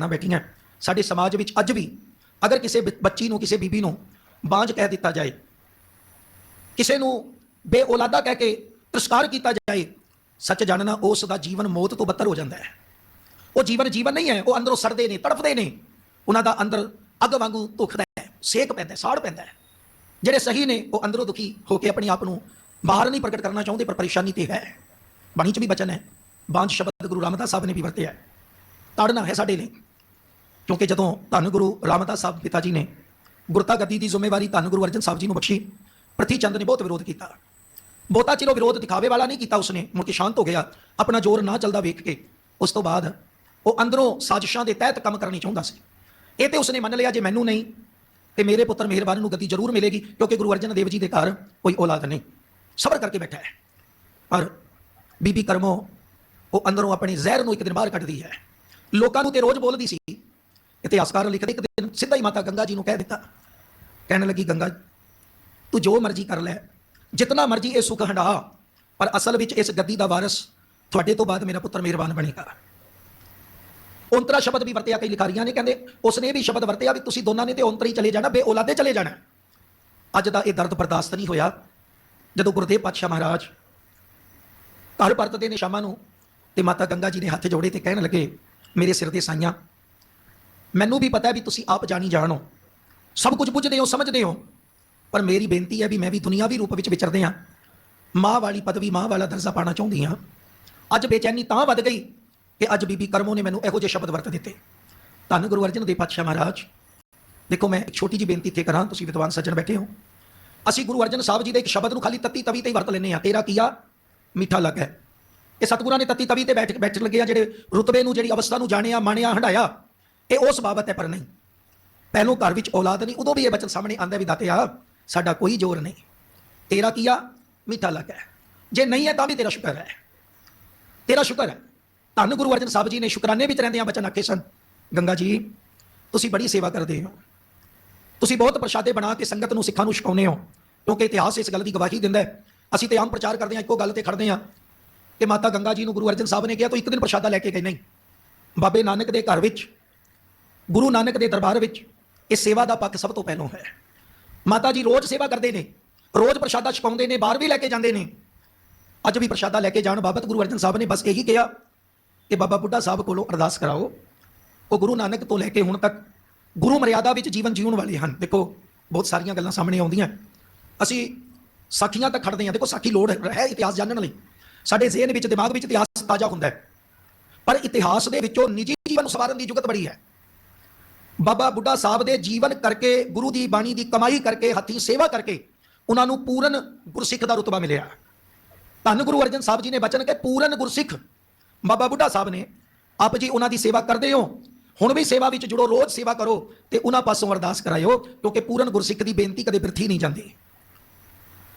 ਭੈਣਾਂ ਬੈਠੀਆਂ। ਸਾਡੇ ਸਮਾਜ ਵਿੱਚ ਅੱਜ ਵੀ ਅਗਰ ਕਿਸੇ ਬ- ਬੱਚੀ ਨੂੰ, ਕਿਸੇ ਬੀਬੀ ਨੂੰ ਬਾਂਝ ਕਹਿ ਦਿੱਤਾ ਜਾਏ, ਕਿਸੇ ਨੂੰ ਬੇਔਲਾਦਾ ਕਹਿ ਕੇ ਤਿਰਸਕਾਰ ਕੀਤਾ ਜਾਏ, ਸੱਚ ਜਾਣਨਾ ਉਸ ਦਾ ਜੀਵਨ ਮੌਤ ਤੋਂ ਬੱਤਰ ਹੋ ਜਾਂਦਾ ਹੈ। ਉਹ ਜੀਵਨ ਜੀਵਨ ਨਹੀਂ ਹੈ, ਉਹ ਅੰਦਰੋਂ ਸੜਦੇ ਨੇ, ਤੜਫਦੇ ਨੇ, ਉਹਨਾਂ ਦਾ ਅੰਦਰ ਅੱਗ ਵਾਂਗੂ ਧੁਖਦਾ ਹੈ, ਸੇਕ ਪੈਂਦਾ ਸਾੜ ਪੈਂਦਾ ਹੈ। ਜਿਹੜੇ ਸਹੀ ਨੇ, ਉਹ ਅੰਦਰੋਂ ਦੁਖੀ ਹੋ ਕੇ ਆਪਣੇ ਆਪ ਨੂੰ ਬਾਹਰ ਨਹੀਂ ਪ੍ਰਗਟ ਕਰਨਾ ਚਾਹੁੰਦੇ, ਪਰ ਪਰੇਸ਼ਾਨੀ ਤੇ ਹੈ। ਬਾਣੀ 'ਚ ਵੀ ਬਚਨ ਹੈ, ਬਾਂਝ ਸ਼ਬਦ ਗੁਰੂ ਰਾਮਦਾਸ ਸਾਹਿਬ ਨੇ ਵੀ ਵਰਤਿਆ ਹੈ। ਤਾੜਨਾ ਹੈ ਸਾਡੇ ਲਈ। ਕਿਉਂਕਿ ਜਦੋਂ ਧੰਨ ਗੁਰੂ ਰਾਮਦਾਸ ਸਾਹਿਬ ਪਿਤਾ ਜੀ ਨੇ ਗੁਰਤਾ ਗੱਦੀ ਦੀ ਜ਼ਿੰਮੇਵਾਰੀ ਧੰਨ ਗੁਰੂ ਅਰਜਨ ਸਾਹਿਬ ਜੀ ਨੂੰ ਬਖਸ਼ੀ ਪ੍ਰਥੀ ਚੰਦ ਨੇ ਬਹੁਤ ਵਿਰੋਧ ਕੀਤਾ। ਬਹੁਤਾ ਚਿਰ ਵਿਰੋਧ ਦਿਖਾਵੇ ਵਾਲਾ ਨਹੀਂ ਕੀਤਾ ਉਸਨੇ, ਮੁੜ ਕੇ ਸ਼ਾਂਤ ਹੋ ਗਿਆ, ਆਪਣਾ ਜ਼ੋਰ ਨਾ ਚੱਲਦਾ ਵੇਖ ਕੇ। ਉਸ ਤੋਂ ਬਾਅਦ ਉਹ ਅੰਦਰੋਂ ਸਾਜ਼ਿਸ਼ਾਂ ਦੇ ਤਹਿਤ ਕੰਮ ਕਰਨੀ ਚਾਹੁੰਦਾ ਸੀ। ਇਹ ਤੇ ਉਸਨੇ ਮੰਨ ਲਿਆ, ਜੇ ਮੈਨੂੰ ਨਹੀਂ, ਤੇ ਮੇਰੇ ਪੁੱਤਰ ਮਿਹਰਬਾਨ ਨੂੰ ਗੱਦੀ ਜ਼ਰੂਰ ਮਿਲੇਗੀ, ਕਿਉਂਕਿ ਗੁਰੂ ਅਰਜਨ ਦੇਵ ਜੀ ਦੇ ਘਰ ਕੋਈ ਔਲਾਦ ਨਹੀਂ। ਸਬਰ ਕਰਕੇ ਬੈਠਾ ਹੈ। ਪਰ ਬੀਬੀ ਕਰਮੋ, ਉਹ ਅੰਦਰੋਂ ਆਪਣੇ ਜ਼ਹਿਰ ਨੂੰ ਇੱਕ ਦਿਨ ਬਾਹਰ ਕੱਢਦੀ ਹੈ। ਲੋਕਾਂ ਨੂੰ ਤੇ ਰੋਜ਼ ਬੋਲਦੀ ਸੀ ਇਤਿਹਾਸਕਾਰ ਲਿਖਦੇ ਇੱਕ ਦਿਨ ਸਿੱਧਾ ਹੀ ਮਾਤਾ ਗੰਗਾ ਜੀ ਨੂੰ ਕਹਿ ਦਿੱਤਾ। ਕਹਿਣ ਲੱਗੀ, ਗੰਗਾ, ਤੂੰ ਜੋ ਮਰਜ਼ੀ ਕਰ ਲੈ, ਜਿਤਨਾ ਮਰਜ਼ੀ ਇਹ ਸੁਖ ਹੰਡਾ ਪਰ ਅਸਲ ਵਿੱਚ ਇਸ ਗੱਦੀ ਦਾ ਵਾਰਿਸ ਤੁਹਾਡੇ ਤੋਂ ਬਾਅਦ ਮੇਰਾ ਪੁੱਤਰ ਮਿਹਰਬਾਨ ਬਣੇਗਾ। ਉਂਤਰਾ ਸ਼ਬਦ ਵੀ ਵਰਤਿਆ ਕਈ ਲਿਖਾਰੀਆਂ ਨੇ, ਕਹਿੰਦੇ, ਉਸਨੇ ਵੀ ਸ਼ਬਦ ਵਰਤਿਆ ਵੀ ਤੁਸੀਂ ਦੋਨਾਂ ਨੇ ਤੇ ਉਂਤਰੀ ਚਲੇ ਜਾਣਾ, ਬੇ ਔਲਾਦੇ ਚਲੇ ਜਾਣਾ। ਅੱਜ ਦਾ ਇਹ ਦਰਦ ਬਰਦਾਸ਼ਤ ਨਹੀਂ ਹੋਇਆ। ਜਦੋਂ ਗੁਰਦੇਵ ਪਾਤਸ਼ਾਹ ਮਹਾਰਾਜ ਘਰ ਪਰਤਦੇ ਨੇ ਸ਼ਾਮਾਂ ਨੂੰ ਤੇ ਮਾਤਾ ਗੰਗਾ ਜੀ ਨੇ ਹੱਥ ਜੋੜੇ ਤੇ ਕਹਿਣ ਲੱਗੇ, ਮੇਰੇ ਸਿਰ ਤੇ ਸਾਈਆਂ ਮੈਨੂੰ ਵੀ ਪਤਾ ਵੀ ਤੁਸੀਂ ਆਪ ਜਾਣੀ ਜਾਣੋ। ਸਭ ਕੁਝ ਪੁੱਛਦੇ ਹੋ, ਸਮਝਦੇ ਹੋ। ਪਰ ਮੇਰੀ ਬੇਨਤੀ ਹੈ ਵੀ ਮੈਂ ਵੀ ਦੁਨਿਆਵੀ ਰੂਪ ਵਿੱਚ ਵਿਚਰਦੇ ਹਾਂ। ਮਾਂ ਵਾਲੀ ਪਦਵੀ, ਮਾਂ ਵਾਲਾ ਦਰਜਾ ਪਾਣਾ ਚਾਹੁੰਦੀ ਹਾਂ। ਅੱਜ ਬੇਚੈਨੀ ਤਾਂ ਵੱਧ ਗਈ ਕਿ ਅੱਜ ਬੀਬੀ ਕਰਮੋ ਨੇ ਮੈਨੂੰ ਇਹੋ ਜਿਹੇ ਸ਼ਬਦ ਵਰਤ ਦਿੱਤੇ। ਧੰਨ ਗੁਰੂ ਅਰਜਨ ਦੇਵ ਪਾਤਸ਼ਾਹ ਮਹਾਰਾਜ। ਦੇਖੋ, ਮੈਂ ਇੱਕ ਛੋਟੀ ਜਿਹੀ ਬੇਨਤੀ ਇੱਥੇ ਕਰਾਂ, ਤੁਸੀਂ ਵਿਦਵਾਨ ਸੱਜਣ ਬੈਠੇ ਹੋ। ਅਸੀਂ ਗੁਰੂ ਅਰਜਨ ਸਾਹਿਬ ਜੀ ਦੇ ਇੱਕ ਸ਼ਬਦ ਨੂੰ ਖਾਲੀ ਤੱਤੀ ਤਵੀ ਤੇ ਹੀ ਵਰਤ ਲੈਂਦੇ ਆ ਤੇਰਾ ਕੀਆ ਮਿੱਠਾ ਲੱਗਾ ਇਹ ਸਤਿਗੁਰਾਂ ਨੇ ਤੱਤੀ ਤਵੀ ਤੇ ਬੈਠ ਬੈਠ ਲੱਗੇ ਆ, ਜਿਹੜੇ ਰੁਤਬੇ ਨੂੰ, ਜਿਹੜੀ ਅਵਸਥਾ ਨੂੰ ਜਾਣਿਆ, ਮਾਣਿਆ ਹੰਡਾਇਆ ਇਹ ਉਸ ਬਾਬਤ ਹੈ, ਪਰ ਨਹੀਂ। ਪਹਿਲੋਂ ਘਰ ਵਿੱਚ ਔਲਾਦ ਨਹੀਂ, ਉਦੋਂ ਵੀ ਇਹ ਬਚਨ ਸਾਹਮਣੇ ਆਂਦਾ ਵੀ ਦਾਤਿਆ ਸਾਡਾ ਕੋਈ ਜ਼ੋਰ ਨਹੀਂ। ਤੇਰਾ ਕੀਆ ਮਿੱਠਾ ਲੱਗਾ ਜੇ ਨਹੀਂ ਹੈ, ਤਾਂ ਵੀ ਤੇਰਾ ਸ਼ੁਕਰ ਹੈ। ਤੇਰਾ ਸ਼ੁਕਰ ਹੈ। ਧੰਨ ਗੁਰੂ ਅਰਜਨ ਸਾਹਿਬ ਜੀ ਨੇ ਸ਼ੁਕਰਾਨੇ ਵਿੱਚ ਰਹਿੰਦਿਆਂ ਬਚਨ ਆਖੇ ਸਨ, ਗੰਗਾ ਜੀ, ਤੁਸੀਂ ਬੜੀ ਸੇਵਾ ਕਰਦੇ ਹੋ। ਤੁਸੀਂ ਬਹੁਤ ਪ੍ਰਸ਼ਾਦੇ ਬਣਾ ਕੇ ਸੰਗਤ ਨੂੰ, ਸਿੱਖਾਂ ਨੂੰ ਛਕਾਉਂਦੇ ਹੋ। ਕਿਉਂਕਿ ਇਤਿਹਾਸ ਇਸ ਗੱਲ ਦੀ ਗਵਾਹੀ ਦਿੰਦਾ ਹੈ। ਅਸੀਂ ਤੇ ਆਮ ਪ੍ਰਚਾਰ ਕਰਦੇ ਹਾਂ, ਇੱਕੋ ਗੱਲ ਤੇ ਖੜਦੇ ਹਾਂ। ਕਿ ਮਾਤਾ ਗੰਗਾ ਜੀ ਨੂੰ ਗੁਰੂ ਅਰਜਨ ਸਾਹਿਬ ਨੇ ਕਿਹਾ, ਤੂੰ ਇੱਕ ਦਿਨ ਪ੍ਰਸ਼ਾਦਾ ਲੈ ਕੇ ਗਏ ਨਹੀਂ। ਬਾਬੇ ਨਾਨਕ ਦੇ ਘਰ ਵਿੱਚ ਗੁਰੂ ਨਾਨਕ ਦੇ ਦਰਬਾਰ ਵਿੱਚ ਇਹ ਸੇਵਾ ਦਾ ਪੱਖ ਸਭ ਤੋਂ ਪਹਿਲੋਂ ਹੈ। ਮਾਤਾ ਜੀ ਰੋਜ਼ ਸੇਵਾ ਕਰਦੇ ਨੇ, ਰੋਜ਼ ਪ੍ਰਸ਼ਾਦਾ ਛਕਾਉਂਦੇ ਨੇ, ਬਾਹਰ ਵੀ ਲੈ ਕੇ ਜਾਂਦੇ ਨੇ। ਅੱਜ ਵੀ ਪ੍ਰਸ਼ਾਦਾ ਲੈ ਕੇ ਜਾਣ ਬਾਬਤ ਗੁਰੂ ਅਰਜਨ ਸਾਹਿਬ ਨੇ ਬਸ ਇਹੀ ਕਿਹਾ ਕਿ ਬਾਬਾ ਬੁੱਢਾ ਸਾਹਿਬ ਕੋਲੋਂ ਅਰਦਾਸ ਕਰਾਓ। ਉਹ ਗੁਰੂ ਨਾਨਕ ਤੋਂ ਲੈ ਕੇ ਹੁਣ ਤੱਕ ਗੁਰੂ ਮਰਿਆਦਾ ਵਿੱਚ ਜੀਵਨ ਜੀਉਣ ਵਾਲੇ ਹਨ। ਦੇਖੋ, ਬਹੁਤ ਸਾਰੀਆਂ ਗੱਲਾਂ ਸਾਹਮਣੇ ਆਉਂਦੀਆਂ। ਅਸੀਂ ਸਾਖੀਆਂ ਤੱਕ ਖੜਦੇ ਹਾਂ। ਦੇਖੋ, ਸਾਖੀ ਲੋੜ ਹੈ ਇਤਿਹਾਸ ਜਾਣਨ ਲਈ। ਸਾਡੇ ਜ਼ਿਹਨ ਵਿੱਚ, ਦਿਮਾਗ ਵਿੱਚ ਇਤਿਹਾਸ ਤਾਜ਼ਾ ਹੁੰਦਾ ਹੈ। ਪਰ ਇਤਿਹਾਸ ਦੇ ਵਿੱਚੋਂ ਨਿੱਜੀ ਜੀਵਨ ਨੂੰ ਸਵਾਰਨ ਦੀ ਜੁਗਤ ਬੜੀ ਹੈ। ਬਾਬਾ ਬੁੱਢਾ ਸਾਹਿਬ ਦੇ ਜੀਵਨ ਕਰਕੇ, ਗੁਰੂ ਦੀ ਬਾਣੀ ਦੀ ਕਮਾਈ ਕਰਕੇ, ਹੱਥੀਂ ਸੇਵਾ ਕਰਕੇ ਉਹਨਾਂ ਨੂੰ ਪੂਰਨ ਗੁਰਸਿੱਖ ਦਾ ਰੁਤਬਾ ਮਿਲਿਆ। ਧੰਨ ਗੁਰੂ ਅਰਜਨ ਸਾਹਿਬ ਜੀ ਨੇ ਬਚਨ ਕਿ ਪੂਰਨ ਗੁਰਸਿੱਖ ਬਾਬਾ ਬੁੱਢਾ ਸਾਹਿਬ ਨੇ ਆਪ ਜੀ ਉਹਨਾਂ ਦੀ ਸੇਵਾ ਕਰਦੇ ਹੋ। ਹੁਣ ਵੀ ਸੇਵਾ ਵਿੱਚ ਜੁੜੋ, ਰੋਜ਼ ਸੇਵਾ ਕਰੋ ਤੇ ਉਹਨਾਂ ਪਾਸੋਂ ਅਰਦਾਸ ਕਰਾਇਓ, ਕਿਉਂਕਿ ਪੂਰਨ ਗੁਰਸਿੱਖ ਦੀ ਬੇਨਤੀ ਕਦੇ ਬਿਰਥੀ ਨਹੀਂ ਜਾਂਦੀ।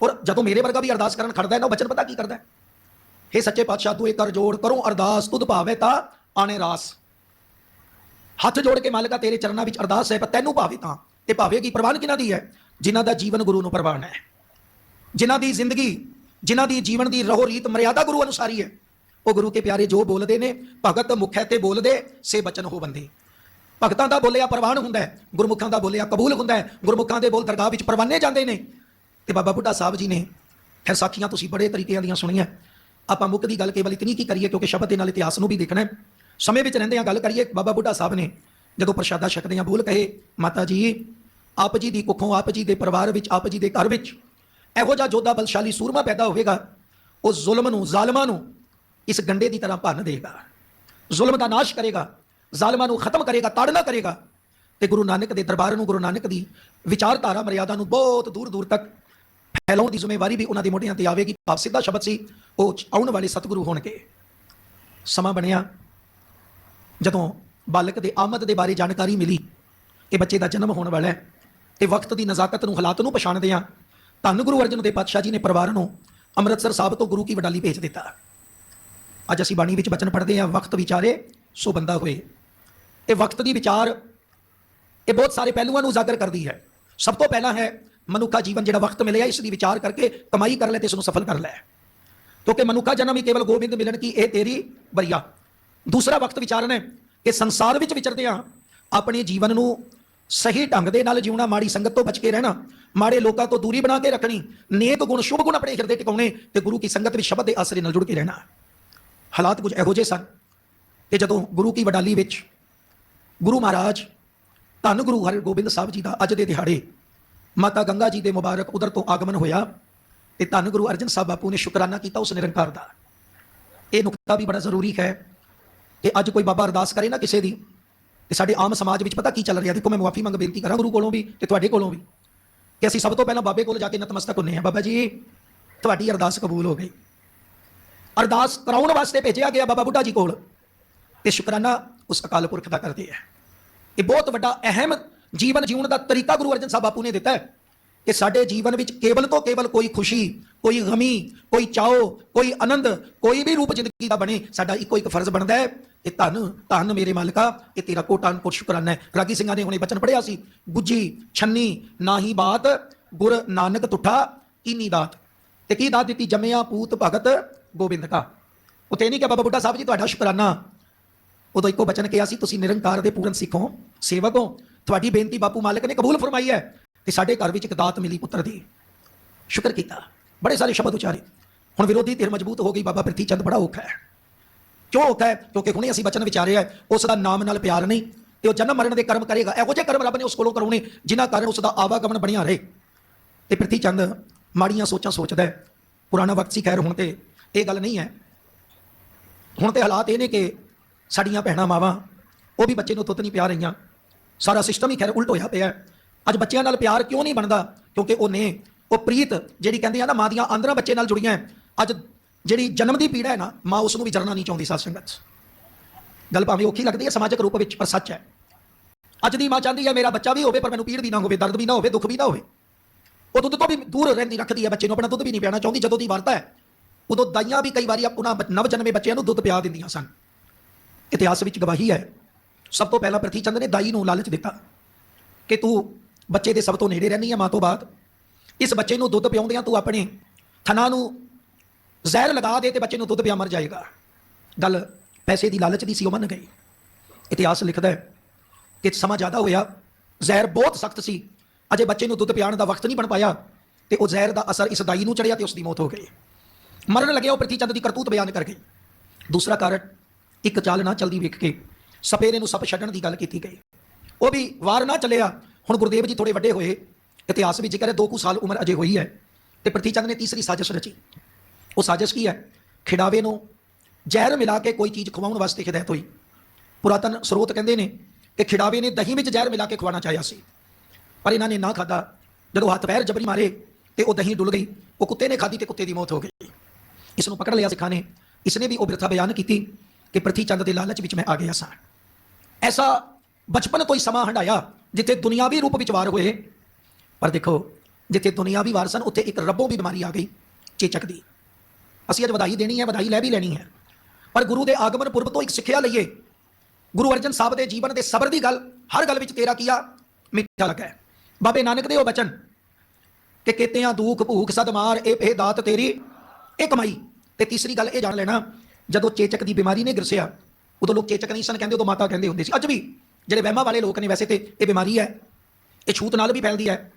ਔਰ ਜਦੋਂ ਮੇਰੇ ਵਰਗਾ ਵੀ ਅਰਦਾਸ ਕਰਨ ਖੜਦਾ ਹੈ ਨਾ, ਉਹ ਬਚਨ ਪਤਾ ਕੀ ਕਰਦਾ ਹੈ? ਹੇ ਸੱਚੇ ਪਾਤਸ਼ਾਹ, ਤੂੰ ਇਹ ਕਰ ਜੋੜ, ਕਰੋ ਅਰਦਾਸ, ਤੁਧ ਭਾਵੇ ਤਾਂ ਆਣੇ ਰਾਸ। ਹੱਥ ਜੋੜ ਕੇ ਮਾਲਕਾ, ਤੇਰੇ ਚਰਨਾਂ ਵਿੱਚ ਅਰਦਾਸ ਹੈ, ਪਰ ਤੈਨੂੰ ਭਾਵੇ ਤਾਂ, ਤੇ ਭਾਵੇਗੀ ਪ੍ਰਵਾਨ ਕਿਹਨਾਂ ਦੀ ਹੈ? ਜਿਨ੍ਹਾਂ ਦਾ ਜੀਵਨ ਗੁਰੂ ਨੂੰ ਪ੍ਰਵਾਨ ਹੈ। ਜਿਨ੍ਹਾਂ ਦੀ ਜ਼ਿੰਦਗੀ, ਜਿਨ੍ਹਾਂ ਦੀ ਜੀਵਨ ਦੀ ਰਹੋ ਰੀਤ ਮਰਿਆਦਾ ਗੁਰੂ ਅਨੁਸਾਰੀ ਹੈ, ਉਹ ਗੁਰੂ ਕੇ ਪਿਆਰੇ ਜੋ ਬੋਲਦੇ ਨੇ, ਭਗਤ ਮੁਖੈ ਤੇ ਬੋਲਦੇ, ਸੇ ਬਚਨ ਹੋ ਬੰਦੇ। ਭਗਤਾਂ ਦਾ ਬੋਲਿਆ ਪ੍ਰਵਾਨ ਹੁੰਦਾ ਹੈ, ਗੁਰਮੁਖਾਂ ਦਾ ਬੋਲਿਆ ਕਬੂਲ ਹੁੰਦਾ ਹੈ, ਗੁਰਮੁਖਾਂ ਦੇ ਬੋਲ ਦਰਗਾਹ ਵਿੱਚ ਪ੍ਰਵਾਨੇ ਜਾਂਦੇ ਨੇ। ਤੇ ਬਾਬਾ ਬੁੱਢਾ ਸਾਹਿਬ ਜੀ ਨੇ ਫਿਰ ਸਾਖੀਆਂ ਤੁਸੀਂ ਬੜੇ ਤਰੀਕਿਆਂ ਦੀਆਂ ਸੁਣੀਆਂ, ਆਪਾਂ ਮੁੱਖ ਦੀ ਗੱਲ ਕੇਵਲ ਇਤਨੀ ਕੀ ਕਰੀਏ, ਕਿਉਂਕਿ ਸ਼ਬਦ ਦੇ ਨਾਲ ਇਤਿਹਾਸ ਨੂੰ ਵੀ ਦੇਖਣਾ ਹੈ। ਸਮੇਂ ਵਿੱਚ ਰਹਿੰਦੇ ਆ ਗੱਲ ਕਰੀਏ, ਬਾਬਾ ਬੁੱਢਾ ਸਾਹਿਬ ਨੇ ਜਦੋਂ ਪ੍ਰਸ਼ਾਦਾ ਛਕਦੇ ਆ ਬੋਲ ਕਹੇ, ਮਾਤਾ ਜੀ, ਆਪ ਜੀ ਦੀ ਕੁੱਖੋਂ ਆਪ ਜੀ ਦੇ ਪਰਿਵਾਰ ਵਿੱਚ, ਆਪ ਜੀ ਦੇ ਘਰ ਵਿੱਚ ਇਹੋ ਜਿਹਾ ਜੋਧਾ ਬਲਸ਼ਾਲੀ ਸੂਰਮਾ ਪੈਦਾ ਹੋਵੇਗਾ, ਉਹ ਜ਼ੁਲਮ ਨੂੰ, ਜ਼ਾਲਮਾਂ ਨੂੰ ਇਸ ਗੰਡੇ ਦੀ ਤਰ੍ਹਾਂ ਭੰਨ ਦੇਗਾ। ਜ਼ੁਲਮ ਦਾ ਨਾਸ਼ ਕਰੇਗਾ, ਜ਼ਾਲਮਾਂ ਨੂੰ ਖਤਮ ਕਰੇਗਾ, ਤਾੜਨਾ ਕਰੇਗਾ ਤੇ ਗੁਰੂ ਨਾਨਕ ਦੇ ਦਰਬਾਰ ਨੂੰ, ਗੁਰੂ ਨਾਨਕ ਦੀ ਵਿਚਾਰਧਾਰਾ, ਮਰਿਆਦਾ ਨੂੰ ਬਹੁਤ ਦੂਰ ਦੂਰ ਤੱਕ ਫੈਲਾਉਣ ਦੀ ਜ਼ਿੰਮੇਵਾਰੀ ਵੀ ਉਹਨਾਂ ਦੇ ਮੋਢਿਆਂ ਤੇ ਆਵੇਗੀ। ਆਪ ਸਿੱਧਾ ਸ਼ਬਦ ਸੀ, ਉਹ ਆਉਣ ਵਾਲੇ ਸਤਿਗੁਰੂ ਹੋਣਗੇ। ਸਮਾਂ ਬਣਿਆ। ਜਦੋਂ ਬਾਲਕ ਦੇ ਆਮਦ ਦੇ ਬਾਰੇ ਜਾਣਕਾਰੀ ਮਿਲੀ ਕਿ ਬੱਚੇ ਦਾ ਜਨਮ ਹੋਣ ਵਾਲਾ ਹੈ ਤੇ ਵਕਤ ਦੀ ਨਜ਼ਾਕਤ ਨੂੰ ਹਾਲਾਤ ਨੂੰ ਪਛਾਣਦੇ ਆ ਧੰਨ ਗੁਰੂ ਅਰਜਨ ਦੇਵ ਪਾਤਸ਼ਾਹ ਜੀ ਨੇ ਪਰਿਵਾਰ ਨੂੰ ਅੰਮ੍ਰਿਤਸਰ ਸਾਹਿਬ ਤੋਂ ਗੁਰੂ ਕੀ ਵਡਾਲੀ ਭੇਜ ਦਿੱਤਾ। ਅੱਜ ਅਸੀਂ ਬਾਣੀ ਵਿੱਚ ਬਚਨ ਪੜ੍ਹਦੇ ਹਾਂ, ਵਕਤ ਵਿਚਾਰੇ ਸੋ ਬੰਦਾ ਹੋਏ। ਇਹ ਵਕਤ ਦੀ ਵਿਚਾਰ ਇਹ ਬਹੁਤ ਸਾਰੇ ਪਹਿਲੂਆਂ ਨੂੰ ਉਜਾਗਰ ਕਰਦੀ ਹੈ। ਸਭ ਤੋਂ ਪਹਿਲਾਂ ਹੈ ਮਨੁੱਖਾ ਜੀਵਨ ਜਿਹੜਾ ਵਕਤ ਮਿਲਿਆ, ਇਸ ਦੀ ਵਿਚਾਰ ਕਰਕੇ ਕਮਾਈ ਕਰ ਲੈ ਤੇ ਇਸ ਨੂੰ ਸਫਲ ਕਰ ਲੈ। ਕਿਉਂਕਿ ਮਨੁੱਖਾ ਜਨਮ ਹੀ ਕੇਵਲ ਗੋਬਿੰਦ ਮਿਲਣ ਕੀ ਇਹ ਤੇਰੀ ਬਰੀਆ ਦੂਸਰਾ ਵਕਤ ਵਿਚਾਰਨਾ ਹੈ ਕਿ ਸੰਸਾਰ ਵਿੱਚ ਵਿਚਰਦਿਆਂ ਆਪਣੇ ਜੀਵਨ ਨੂੰ ਸਹੀ ਢੰਗ ਦੇ ਨਾਲ ਜਿਉਣਾ, ਮਾੜੀ ਸੰਗਤ ਤੋਂ ਬਚ ਕੇ ਰਹਿਣਾ, ਮਾੜੇ ਲੋਕਾਂ ਤੋਂ ਦੂਰੀ ਬਣਾ ਕੇ ਰੱਖਣੀ, ਨੇਕ ਗੁਣ, ਸ਼ੁਭ ਗੁਣ ਆਪਣੇ ਹਿਰਦੇ ਟਿਕਾਉਣੇ ਤੇ ਗੁਰੂ ਕੀ ਸੰਗਤ ਵਿੱਚ ਸ਼ਬਦ ਦੇ ਆਸਰੇ ਨਾਲ ਜੁੜ ਕੇ ਰਹਿਣਾ। ਹਾਲਾਤ ਕੁਝ ਇਹੋ ਜਿਹੇ ਸਨ ਕਿ ਜਦੋਂ ਗੁਰੂ ਕੀ ਵਡਾਲੀ ਵਿੱਚ ਗੁਰੂ ਮਹਾਰਾਜ ਧੰਨ ਗੁਰੂ ਹਰਗੋਬਿੰਦ ਸਾਹਿਬ ਜੀ ਦਾ ਅੱਜ ਦੇ ਦਿਹਾੜੇ, ਮਾਤਾ ਗੰਗਾ ਜੀ ਦੇ ਮੁਬਾਰਕ ਉਦਰ ਤੋਂ ਆਗਮਨ ਹੋਇਆ ਤੇ ਧੰਨ ਗੁਰੂ ਅਰਜਨ ਸਾਹਿਬ ਬਾਪੂ ਨੇ ਸ਼ੁਕਰਾਨਾ ਕੀਤਾ ਉਸ ਨਿਰੰਕਾਰ ਦਾ। ਇਹ ਨੁਕਤਾ ਵੀ ਬੜਾ ਜ਼ਰੂਰੀ ਹੈ ਕਿ ਅੱਜ ਕੋਈ ਬਾਬਾ ਅਰਦਾਸ ਕਰੇ ਨਾ ਕਿਸੇ ਦੀ, ਤੇ ਸਾਡੇ ਆਮ ਸਮਾਜ ਵਿੱਚ ਪਤਾ ਕੀ ਚੱਲ ਰਿਹਾ? ਦੇਖੋ, ਮੈਂ ਮੁਆਫੀ ਮੰਗ, ਬੇਨਤੀ ਕਰਾਂ ਗੁਰੂ ਕੋਲੋਂ ਵੀ ਤੇ ਤੁਹਾਡੇ ਕੋਲੋਂ ਵੀ ਕਿ ਅਸੀਂ ਸਭ ਤੋਂ ਪਹਿਲਾਂ ਬਾਬੇ ਕੋਲ ਜਾ ਕੇ ਨਤਮਸਤਕ ਹੁੰਨੇ ਆ ਬਾਬਾ ਜੀ, ਤੁਹਾਡੀ ਅਰਦਾਸ ਕਬੂਲ ਹੋ ਗਈ। ਅਰਦਾਸ ਕਰਾਉਣ ਵਾਸਤੇ ਭੇਜਿਆ ਗਿਆ ਬਾਬਾ ਬੁੱਢਾ ਜੀ ਕੋਲ ਤੇ ਸ਼ੁਕਰਾਨਾ ਉਸ ਅਕਾਲ ਪੁਰਖ ਦਾ ਕਰਦੇ ਆ। ਇਹ ਬਹੁਤ ਵੱਡਾ ਅਹਿਮ ਜੀਵਨ ਜਿਉਣ ਦਾ ਤਰੀਕਾ ਗੁਰੂ ਅਰਜਨ ਸਾਹਿਬ ਬਾਪੂ ਨੇ ਦਿੱਤਾ ਹੈ ਕਿ ਸਾਡੇ ਜੀਵਨ ਵਿੱਚ ਕੇਵਲ ਤੋਂ ਕੇਵਲ ਕੋਈ ਖੁਸ਼ੀ, ਕੋਈ ਗਮੀ, ਕੋਈ ਚਾਓ, ਕੋਈ ਆਨੰਦ, ਕੋਈ ਵੀ ਰੂਪ ਜ਼ਿੰਦਗੀ ਦਾ ਬਣੇ, ਸਾਡਾ ਇੱਕੋ ਇੱਕ ਫਰਜ਼ ਬਣਦਾ ਹੈ। ਇਹ ਧੰਨ ਧੰਨ ਮੇਰੇ ਮਾਲਕਾ, ਇਹ ਤੇਰਾ ਕੋਟਾਨ ਕੋਟ ਸ਼ੁਕਰਾਨਾ ਹੈ। ਰਾਗੀ ਸਿੰਘਾਂ ਨੇ ਹੁਣੇ ਬਚਨ ਪੜਿਆ ਸੀ। ਗੁੱਜੀ, ਛੰਨੀ, ਨਾਹੀ ਬਾਤ, ਗੁਰ ਨਾਨਕ ਤੁਠਾ ਕੀਨੀ ਦਾਤ। ਤੇ ਕੀ ਦਾਤ ਦਿੱਤੀ? ਜੰਮਿਆ ਪੂਤ ਭਗਤ ਗੋਬਿੰਦ ਕਾ ਉਤੇ ਨਹੀਂ ਕਿ ਬਾਬਾ ਬੁੱਢਾ ਸਾਹਿਬ ਜੀ, ਤੁਹਾਡਾ ਸ਼ੁਕਰਾਨਾ। ਉਦੋਂ ਇੱਕੋ ਬਚਨ ਕਿਹਾ ਸੀ, ਤੁਸੀਂ ਨਿਰੰਕਾਰ ਦੇ ਪੂਰਨ ਸਿੱਖ ਹੋ, ਸੇਵਕ ਹੋ। ਤੁਹਾਡੀ ਬੇਨਤੀ ਬਾਪੂ ਮਾਲਕ ਨੇ ਕਬੂਲ ਫਰਮਾਈ ਹੈ ਤੇ ਸਾਡੇ ਘਰ ਵਿੱਚ ਇੱਕ ਦਾਤ ਮਿਲੀ ਪੁੱਤਰ ਦੀ। ਸ਼ੁਕਰ ਕੀਤਾ। ਬੜੇ ਸਾਰੇ ਸ਼ਬਦ ਉਚਾਰੇ। ਹੁਣ ਵਿਰੋਧੀ ਧਿਰ ਮਜ਼ਬੂਤ ਹੋ ਗਈ, ਬਾਬਾ ਪ੍ਰਿਥੀ ਚੰਦ ਬੜਾ ਔਖਾ ਹੈ। ਕਿਉਂ ਔਖਾ ਹੈ? ਕਿਉਂਕਿ ਹੁਣੇ ਅਸੀਂ ਬਚਨ ਵਿਚਾਰਿਆ ਹੈ, ਉਸ ਦਾ ਨਾਮ ਨਾਲ ਪਿਆਰ ਨਹੀਂ ਤੇ ਉਹ ਜਨਮ ਮਰਨ ਦੇ ਕਰਮ ਕਰੇਗਾ। ਇਹੋ ਜਿਹੇ ਕਰਮ ਰੱਬ ਨੇ ਉਸ ਕੋਲੋਂ ਕਰਾਉਣੇ ਜਿਨ੍ਹਾਂ ਕਾਰਨ ਉਸ ਦਾ ਆਵਾਗਮਨ ਬਣਿਆ ਰਹੇ। ਤੇ ਪ੍ਰਿਥੀ ਚੰਦ ਮਾੜੀਆਂ ਸੋਚਾਂ ਸੋਚਦਾ ਹੈ। ਪੁਰਾਣਾ ਵਕਤ ਸੀ ਖੈਰ ਹੁਣ ਤੇ ਇਹ ਗੱਲ ਨਹੀਂ ਹੈ। ਹੁਣ ਤੇ ਹਾਲਾਤ ਇਹ ਨੇ ਕਿ ਸਾਡੀਆਂ ਭੈਣਾਂ ਮਾਵਾਂ ਉਹ ਵੀ ਬੱਚੇ ਨੂੰ ਦੁੱਧ ਨਹੀਂ ਪਿਆ ਰਹੀਆਂ। ਸਾਰਾ ਸਿਸਟਮ ਹੀ ਖੈਰ ਉਲਟ ਹੋਇਆ ਪਿਆ ਅੱਜ ਬੱਚਿਆਂ ਨਾਲ ਪਿਆਰ ਕਿਉਂ ਨਹੀਂ ਬਣਦਾ? ਕਿਉਂਕਿ ਉਹ ਨੇ ਉਹ ਪ੍ਰੀਤ ਜਿਹੜੀ ਕਹਿੰਦੇ ਆ ਨਾ ਮਾਂ ਦੀਆਂ ਆਂਦਰਾਂ ਬੱਚੇ ਨਾਲ ਜੁੜੀਆਂ ਅੱਜ ਜਿਹੜੀ ਜਨਮ ਦੀ ਪੀੜਾ ਹੈ ਨਾ, ਮਾਂ ਉਸ ਨੂੰ ਵੀ ਜਰਨਾ ਨਹੀਂ ਚਾਹੁੰਦੀ, ਸਾਧ ਸੰਗਤ। 'ਚ। ਗੱਲ ਭਾਵੇਂ ਔਖੀ ਲੱਗਦੀ ਹੈ, ਸਮਾਜਿਕ ਰੂਪ ਵਿੱਚ, ਪਰ ਸੱਚ ਹੈ। ਅੱਜ ਦੀ ਮਾਂ ਚਾਹੁੰਦੀ ਹੈ, ਮੇਰਾ ਬੱਚਾ ਵੀ ਹੋਵੇ, ਪਰ ਮੈਨੂੰ ਪੀੜ ਵੀ ਨਾ ਹੋਵੇ, ਦਰਦ ਵੀ ਨਾ ਹੋਵੇ, ਦੁੱਖ ਵੀ ਨਾ ਹੋਵੇ। ਉਹ ਦੁੱਧ ਤੋਂ ਵੀ ਦੂਰ ਰਹਿੰਦੀ, ਰੱਖਦੀ ਹੈ ਬੱਚੇ ਨੂੰ, ਆਪਣਾ ਦੁੱਧ ਵੀ ਨਹੀਂ ਪਿਆਣਾ ਚਾਹੁੰਦੀ, ਜਦੋਂ ਦੀ ਵਾਰਤਾ ਹੈ, ਉਦੋਂ ਦਾਈਆਂ ਵੀ ਕਈ ਵਾਰੀ ਆਪਣਾ ਨਵ ਜਨਮੇ ਬੱਚਿਆਂ ਨੂੰ ਦੁੱਧ ਪਿਆ ਦਿੰਦੀਆਂ ਸਨ। ਇਤਿਹਾਸ ਵਿੱਚ ਗਵਾਹੀ ਹੈ, ਸਭ ਤੋਂ ਪਹਿਲਾਂ ਪ੍ਰਥੀ ਚੰਦ ਨੇ ਦਾਈ ਨੂੰ ਲਾਲਚ ਦਿੱਤਾ ਕਿ ਤੂੰ ਬੱਚੇ ਦੇ ਸਭ ਤੋਂ ਨੇੜੇ ਰਹਿੰਦੀ ਹੈ, ਮਾਂ ਤੋਂ ਬਾਅਦ। ਇਸ ਬੱਚੇ ਨੂੰ ਦੁੱਧ ਪਿਆਉਂਦਿਆਂ ਤੂੰ ਆਪਣੇ ਥਣਾ ਨੂੰ ਜ਼ਹਿਰ ਲਗਾ ਦੇ ਤੇ ਬੱਚੇ ਨੂੰ ਦੁੱਧ ਪਿਆ ਮਰ ਜਾਏਗਾ। ਗੱਲ ਪੈਸੇ ਦੀ ਲਾਲਚ ਦੀ ਸੀ, ਉਹ ਮੰਨ ਗਈ। ਇਤਿਹਾਸ ਲਿਖਦਾ ਹੈ ਕਿ ਸਮਾਂ ਜ਼ਿਆਦਾ ਹੋਇਆ, ਜ਼ਹਿਰ ਬਹੁਤ ਸਖਤ ਸੀ। ਅਜੇ ਬੱਚੇ ਨੂੰ ਦੁੱਧ ਪਿਆਉਣ ਦਾ ਵਕਤ ਨਹੀਂ ਬਣ ਪਾਇਆ ਤੇ ਉਹ ਜ਼ਹਿਰ ਦਾ ਅਸਰ ਇਸ ਦਾਈ ਨੂੰ ਚੜਿਆ ਤੇ ਉਸ ਦੀ ਮੌਤ ਹੋ ਗਈ। ਮਰਨ ਲੱਗਿਆ, ਉਹ ਪ੍ਰਿਥੀ ਚੰਦ ਦੀ ਕਰਤੂਤ ਬਿਆਨ ਕਰ ਗਈ। ਦੂਸਰਾ ਕਾਰਨ, ਇੱਕ ਚਾਲ ਨਾ ਚਲਦੀ ਵੇਖ ਕੇ ਸਪੇਰੇ ਨੂੰ ਸੱਪ ਛੱਡਣ ਦੀ ਗੱਲ ਕੀਤੀ ਗਈ। ਉਹ ਵੀ ਵਾਰ ਨਾ ਚੱਲਿਆ। ਹੁਣ ਗੁਰਦੇਵ ਜੀ ਥੋੜੇ ਵੱਡੇ ਹੋਏ। ਇਤਿਹਾਸ ਵਿੱਚ ਕਹਿੰਦੇ ਦੋ ਕੁ ਸਾਲ ਉਮਰ ਅਜੇ ਹੋਈ ਹੈ ਤੇ ਪ੍ਰਿਥੀ ਚੰਦ ਨੇ ਤੀਸਰੀ ਸਾਜ਼ਿਸ਼ ਰਚੀ। ਉਹ ਸਾਜ਼ਿਸ਼ ਕੀ ਹੈ? ਖਿਡਾਵੇ ਨੂੰ ਜ਼ਹਿਰ ਮਿਲਾ ਕੇ ਕੋਈ ਚੀਜ਼ ਖਵਾਉਣ ਵਾਸਤੇ ਹਦਾਇਤ ਹੋਈ। ਪੁਰਾਤਨ ਸਰੋਤ ਕਹਿੰਦੇ ਨੇ ਕਿ ਖਿਡਾਵੇ ਨੇ ਦਹੀਂ ਵਿੱਚ ਜ਼ਹਿਰ ਮਿਲਾ ਕੇ ਖਵਾਉਣਾ ਚਾਹਿਆ ਸੀ। ਪਰ ਇਹਨਾਂ ਨੇ ਨਾ ਖਾਦਾ ਜਦੋਂ ਹੱਥ ਪੈਰ ਜਬਰੀ ਮਾਰੇ ਤੇ ਉਹ ਦਹੀਂ ਡੁੱਲ ਗਈ। ਉਹ ਕੁੱਤੇ ਨੇ ਖਾਧੀ ਤੇ ਕੁੱਤੇ ਦੀ ਮੌਤ ਹੋ ਗਈ। ਇਸ ਨੂੰ ਪਕੜ ਲਿਆ ਸਿੱਖਾਂ ਨੇ। ਇਸ ਨੇ ਵੀ ਉਹ ਬਿਰਥਾ ਬਿਆਨ ਕੀਤੀ ਕਿ ਪ੍ਰਥੀ ਚੰਦ ਦੇ ਲਾਲਚ ਵਿੱਚ ਮੈਂ ਆ ਗਿਆ ਸਾਂ। ਐਸਾ ਬਚਪਨ ਤੋਂ ਹੀ ਸਮਾਂ ਹੰਡਾਇਆ ਜਿੱਥੇ ਦੁਨਿਆਵੀ ਰੂਪ ਵਿੱਚ ਵਾਰ ਹੋਏ। ਪਰ ਦੇਖੋ, ਜਿੱਥੇ ਦੁਨਿਆਵੀ ਵਾਰ ਸਨ, ਉੱਥੇ ਇੱਕ ਰੱਬੋਂ ਵੀ ਬਿਮਾਰੀ ਆ ਗਈ, ਚੇਚਕ ਦੀ। ਅਸੀਂ ਅੱਜ ਵਧਾਈ ਦੇਣੀ ਹੈ, ਵਧਾਈ ਲੈ ਵੀ ਲੈਣੀ ਹੈ। ਪਰ ਗੁਰੂ ਦੇ ਆਗਮਨ ਪੁਰਬ ਤੋਂ ਇੱਕ ਸਿੱਖਿਆ ਲਈਏ। ਗੁਰੂ ਅਰਜਨ ਸਾਹਿਬ ਦੇ ਜੀਵਨ ਦੇ ਸਬਰ ਦੀ ਗੱਲ ਹਰ ਗੱਲ ਵਿੱਚ ਤੇਰਾ ਕੀਆ ਮਿੱਠਾ ਲੱਗਾ ਹੈ। ਬਾਬੇ ਨਾਨਕ ਦੇ ਉਹ ਬਚਨ, ਕਿ ਕੀਤਿਆਂ ਦੂਖ ਭੂਖ ਸਦਮਾਰ ਇਹ ਇਹ ਦਾਤ ਤੇਰੀ, ਇਹ ਕਮਾਈ। ਤੇ ਤੀਸਰੀ ਗੱਲ ਇਹ ਜਾਣ ਲੈਣਾ, ਜਦੋਂ ਚੇਚਕ ਦੀ ਬਿਮਾਰੀ ਨੇ ਗਿਰਸਿਆ, ਉਦੋਂ ਲੋਕ ਚੇਚਕ ਨਹੀਂ ਸਨ ਕਹਿੰਦੇ, ਉਦੋਂ ਮਾਤਾ ਕਹਿੰਦੇ ਹੁੰਦੇ ਸੀ, ਅੱਜ ਵੀ ਜਿਹੜੇ ਵਹਿਮਾਂ ਵਾਲੇ ਲੋਕ ਨੇ ਵੈਸੇ ਤੇ ਇਹ ਬਿਮਾਰੀ ਹੈ, ਇਹ ਛੂਤ ਨਾਲ ਵੀ ਫੈਲਦੀ ਹੈ,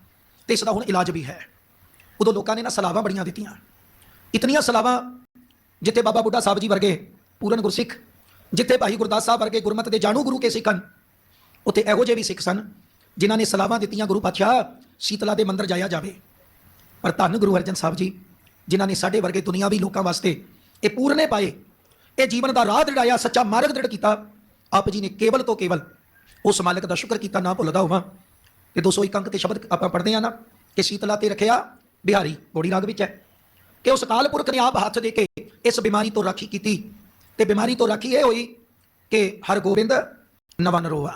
ਤੇ ਇਸ ਦਾ ਹੁਣ ਇਲਾਜ ਵੀ ਹੈ। ਉਦੋਂ ਲੋਕਾਂ ਨੇ ਨਾ ਸਲਾਹਾਂ ਬੜੀਆਂ ਦਿੱਤੀਆਂ। ਇਤਨੀਆਂ ਸਲਾਵਾਂ ਜਿੱਥੇ ਬਾਬਾ ਬੁੱਢਾ ਸਾਹਿਬ ਜੀ ਵਰਗੇ ਪੂਰਨ ਗੁਰਸਿੱਖ, ਜਿੱਥੇ ਭਾਈ ਗੁਰਦਾਸ ਸਾਹਿਬ ਵਰਗੇ ਗੁਰਮਤ ਦੇ ਜਾਣੂ ਗੁਰੂ ਕੇ ਸਿੱਖ ਹਨ, ਉੱਥੇ ਇਹੋ ਜਿਹੇ ਵੀ ਸਿੱਖ ਸਨ ਜਿਨ੍ਹਾਂ ਨੇ ਸਲਾਵਾਂ ਦਿੱਤੀਆਂ, ਗੁਰੂ ਪਾਤਸ਼ਾਹ ਸੀਤਲਾ ਦੇ ਮੰਦਰ ਜਾਇਆ ਜਾਵੇ। ਪਰ ਧੰਨ ਗੁਰੂ ਅਰਜਨ ਸਾਹਿਬ ਜੀ, ਜਿਨ੍ਹਾਂ ਨੇ ਸਾਡੇ ਵਰਗੇ ਦੁਨੀਆਵੀ ਲੋਕਾਂ ਵਾਸਤੇ ਇਹ ਪੂਰਨੇ ਪਾਏ, ਇਹ ਜੀਵਨ ਦਾ ਰਾਹ ਦ੍ਰਿੜਾਇਆ, ਸੱਚਾ ਮਾਰਗ ਦ੍ਰਿੜ ਕੀਤਾ, ਆਪ ਜੀ ਨੇ ਕੇਵਲ ਤੋਂ ਕੇਵਲ ਉਸ ਮਾਲਕ ਦਾ ਸ਼ੁਕਰ ਕੀਤਾ, ਨਾ ਭੁੱਲਦਾ ਹੋਵਾਂ। ਤੇ 201 ਅੰਕ ਤੇ ਸ਼ਬਦ ਆਪਾਂ ਪੜ੍ਹਦੇ ਆ ਨਾ ਕਿ ਸੀਤਲਾ ਤੇ ਰੱਖਿਆ ਬਿਹਾਰੀ ਗੋੜੀ ਰਾਗ ਵਿੱਚ ਹੈ। ਕਿ ਉਸ ਅਕਾਲ ਪੁਰਖ ਨੇ ਆਪ ਹੱਥ ਦੇ ਕੇ ਇਸ ਬਿਮਾਰੀ ਤੋਂ ਰਾਖੀ ਕੀਤੀ। ਤੇ ਬਿਮਾਰੀ ਤੋਂ ਰਾਖੀ ਇਹ ਹੋਈ ਕਿ ਹਰਗੋਬਿੰਦ ਗੋਬਿੰਦ ਨਵਨ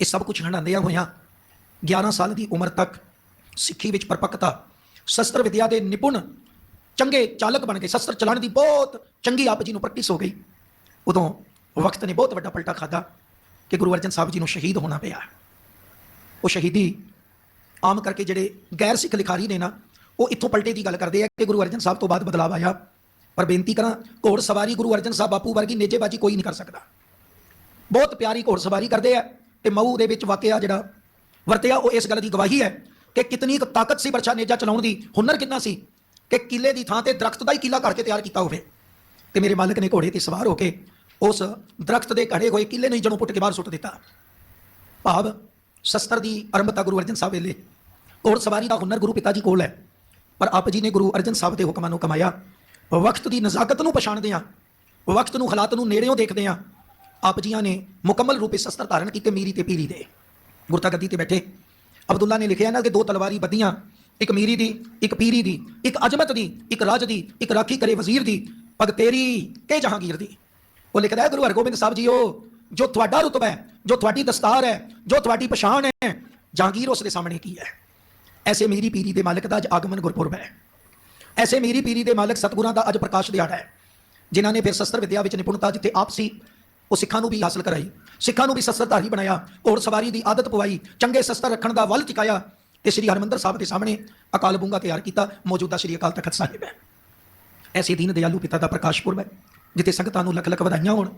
ਇਹ ਸਭ ਕੁਝ ਹੰਡਾਉਂਦਿਆਂ ਹੋਇਆਂ 11 ਸਾਲ ਦੀ ਉਮਰ ਤੱਕ ਸਿੱਖੀ ਵਿੱਚ ਪਰਪੱਕਤਾ, ਸ਼ਸਤਰ ਵਿਦਿਆ ਦੇ ਨਿਪੁੰਨ, ਚੰਗੇ ਚਾਲਕ ਬਣ ਗਏ। ਸ਼ਸਤਰ ਚਲਾਉਣ ਦੀ ਬਹੁਤ ਚੰਗੀ ਆਪ ਜੀ ਨੂੰ ਪ੍ਰੈਕਟਿਸ ਹੋ ਗਈ। ਉਦੋਂ ਵਕਤ ਨੇ ਬਹੁਤ ਵੱਡਾ ਪਲਟਾ ਖਾਦਾ ਕਿ ਗੁਰੂ ਅਰਜਨ ਸਾਹਿਬ ਜੀ ਨੂੰ ਸ਼ਹੀਦ ਹੋਣਾ ਪਿਆ। ਉਹ ਸ਼ਹੀਦੀ ਆਮ ਕਰਕੇ ਜਿਹੜੇ ਗੈਰ ਸਿੱਖ ਲਿਖਾਰੀ ਨੇ ਨਾ ਉਹ ਇੱਥੋਂ ਪਲਟੇ ਦੀ ਗੱਲ ਕਰਦੇ ਆ ਕਿ ਗੁਰੂ ਅਰਜਨ ਸਾਹਿਬ ਤੋਂ ਬਾਅਦ ਬਦਲਾਅ ਆਇਆ। ਪਰ ਬੇਨਤੀ ਕਰਾਂ, ਘੋੜ ਸਵਾਰੀ ਗੁਰੂ ਅਰਜਨ ਸਾਹਿਬ ਬਾਪੂ ਵਰਗੀ ਨੇਜੇਬਾਜੀ ਕੋਈ ਨਹੀਂ ਕਰ ਸਕਦਾ। ਬਹੁਤ ਪਿਆਰੀ ਘੋੜ ਸਵਾਰੀ ਕਰਦੇ ਆ ਤੇ ਮਊ ਦੇ ਵਿੱਚ ਵਾਕਿਆ ਜਿਹੜਾ ਵਰਤਿਆ, ਉਹ ਇਸ ਗੱਲ ਦੀ ਗਵਾਹੀ ਹੈ ਕਿ ਕਿਤਨੀ ਕੁ ਤਾਕਤ ਸੀ ਬਰਛਾ ਨੇਜਾ ਚਲਾਉਣ ਦੀ, ਹੁਨਰ ਕਿੰਨਾ ਸੀ ਕਿ ਕਿਲੇ ਦੀ ਥਾਂ ਤੇ ਦਰਖਤ ਦਾ ਹੀ ਕਿਲਾ ਕਰਕੇ ਤਿਆਰ ਕੀਤਾ ਹੋਵੇ। ਤੇ ਮੇਰੇ ਮਾਲਕ ਨੇ ਘੋੜੇ ਤੇ ਸਵਾਰ ਹੋ ਕੇ ਉਸ ਦਰਖਤ ਦੇ ਘੜੇ ਹੋਏ ਕਿਲੇ ਨੂੰ ਹੀ ਜਣੋਂ ਪੁੱਟ ਕੇ ਬਾਹਰ ਸੁੱਟ ਦਿੱਤਾ। ਭਾਵ ਸ਼ਸਤਰ ਦੀ ਆਰੰਭਤਾ ਗੁਰੂ ਅਰਜਨ ਸਾਹਿਬ ਵੇਲੇ। ਘੋੜ ਸਵਾਰੀ ਦਾ ਹੁਨਰ ਗੁਰੂ ਪਿਤਾ ਜੀ ਕੋਲ ਹੈ। ਪਰ ਆਪ ਜੀ ਨੇ ਗੁਰੂ ਅਰਜਨ ਸਾਹਿਬ ਦੇ ਹੁਕਮਾਂ ਨੂੰ ਕਮਾਇਆ। ਵਕਤ ਦੀ ਨਜ਼ਾਕਤ ਨੂੰ ਪਛਾਣਦੇ ਆ ਵਕਤ ਨੂੰ ਹਾਲਾਤ ਨੂੰ ਨੇੜਿਓਂ ਦੇਖਦੇ ਆ ਆਪ ਜੀਆਂ ਨੇ ਮੁਕੰਮਲ ਰੂਪੇ ਸ਼ਸਤਰ ਧਾਰਨ ਕੀਤੇ, ਮੀਰੀ ਤੇ ਪੀਰੀ ਦੇ। ਗੁਰਤਾ ਗੱਦੀ ਤੇ ਬੈਠੇ। ਅਬਦੁੱਲਾ ਨੇ ਲਿਖਿਆ ਨਾ ਕਿ ਦੋ ਤਲਵਾਰੀ ਬੱਧੀਆਂ। ਇੱਕ ਮੀਰੀ ਦੀ, ਇੱਕ ਪੀਰੀ ਦੀ, ਇੱਕ ਅਜਮਤ ਦੀ, ਇੱਕ ਰਾਜ ਦੀ, ਇੱਕ ਰਾਖੀ ਕਰੇ ਵਜ਼ੀਰ ਦੀ। ਪਗ ਤੇਰੀ ਕੇ ਜਹਾਂਗੀਰ ਦੀ। ਉਹ ਲਿਖਦਾ ਹੈ, ਗੁਰੂ ਹਰਗੋਬਿੰਦ ਸਾਹਿਬ ਜੀ ਉਹ ਜੋ ਤੁਹਾਡਾ ਰੁਤਬਾ ਹੈ, ਜੋ ਤੁਹਾਡੀ ਦਸਤਾਰ ਹੈ, ਜੋ ਤੁਹਾਡੀ ਪਛਾਣ ਹੈ, ਜਹਾਂਗੀਰ ਉਸ ਦੇ ਸਾਹਮਣੇ ਕੀ ਹੈ? ਐਸੇ ਮੇਰੀ ਪੀਰੀ ਦੇ ਮਾਲਕ ਦਾ ਅੱਜ ਆਗਮਨ ਗੁਰਪੁਰਬ ਹੈ। ਐਸੇ ਮੇਰੀ ਪੀਰੀ ਦੇ ਮਾਲਕ ਸਤਿਗੁਰਾਂ ਦਾ ਅੱਜ ਪ੍ਰਕਾਸ਼ ਦਿਹਾੜਾ ਹੈ। ਜਿਨ੍ਹਾਂ ਨੇ ਫਿਰ ਸ਼ਸਤਰ ਵਿਦਿਆ ਵਿੱਚ ਨਿਪੁੰਨਤਾ ਜਿੱਥੇ ਆਪ ਸੀ, ਉਹ ਸਿੱਖਾਂ ਨੂੰ ਵੀ ਹਾਸਲ ਕਰਾਈ। ਸਿੱਖਾਂ ਨੂੰ ਵੀ ਸ਼ਸਤਰਧਾਰੀ ਬਣਾਇਆ, ਘੋੜ ਸਵਾਰੀ ਦੀ ਆਦਤ ਪਵਾਈ, ਚੰਗੇ ਸ਼ਸਤਰ ਰੱਖਣ ਦਾ ਵੱਲ ਟਿਕਾਇਆ ਤੇ ਸ੍ਰੀ ਹਰਮੰਦਰ ਸਾਹਿਬ ਦੇ ਸਾਹਮਣੇ ਅਕਾਲ ਬੁੰਗਾ ਤਿਆਰ ਕੀਤਾ। ਮੌਜੂਦਾ ਸ੍ਰੀ ਅਕਾਲ ਤਖਤ ਸਾਹਿਬ ਹੈ। ਐਸੇ ਦਿਨ ਦਿਆਲੂ ਪਿਤਾ ਦਾ ਪ੍ਰਕਾਸ਼ ਪੁਰਬ ਹੈ, ਜਿੱਥੇ ਸੰਗਤਾਂ ਨੂੰ ਲੱਖ ਲੱਖ ਵਧਾਈਆਂ ਹੋਣ।